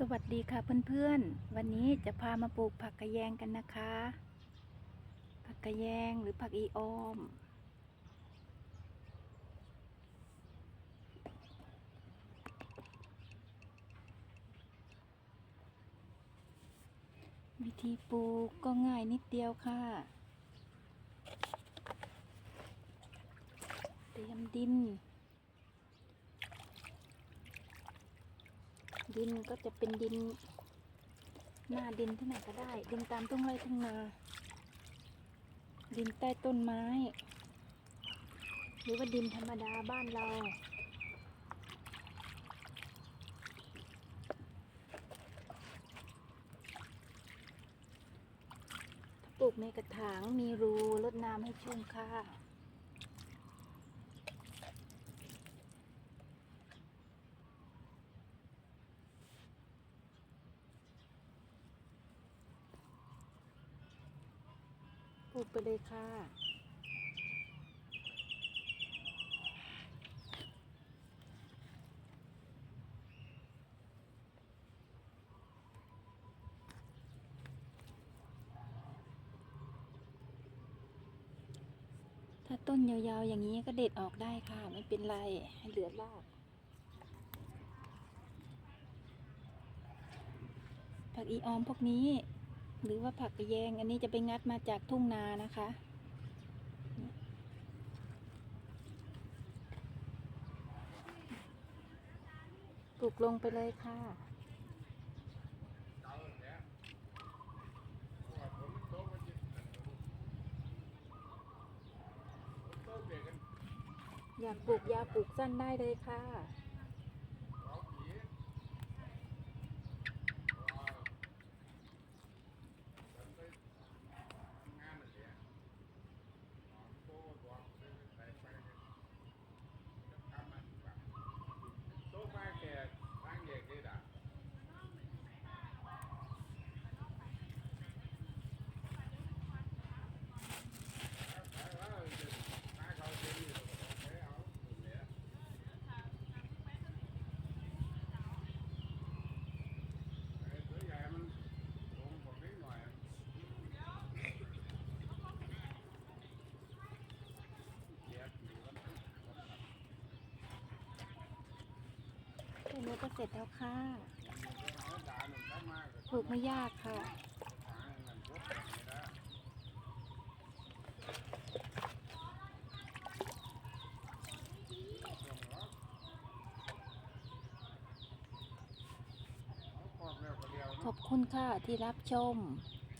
สวัสดีค่ะเพื่อนๆ วันนี้จะพามาปลูกผักกระแยงกันนะคะ ผักกระแยงหรือผักอีออม วิธีปลูกก็ง่ายนิดเดียวค่ะ เตรียมดิน ดินก็จะเป็นดิน หน้าดินที่ไหนก็ได้ ดินตามทุ่งไร่ทุ่งนา ดินใต้ต้นไม้ หรือว่าดินธรรมดาบ้านเราปลูกในกระถางมีรูรดน้ำให้ชุ่มค่ะ ปลูไปเลยค่ะ ถ้าต้นยาวๆอย่างนี้ก็เด็ดออกได้ค่ะ ไม่เป็นไร ให้เหลือรากผักอีออมพวกนี้ หรือว่าผักกระแยง อันนี้จะไปงัดมาจากทุ่งนานะคะ ปลูกลงไปเลยค่ะอยากปลูกยาปลูกสั้นได้เลยค่ะ นี้ก็เสร็จแล้วค่ะปลูกไม่ยากค่ะขอบคุณค่ะที่รับชม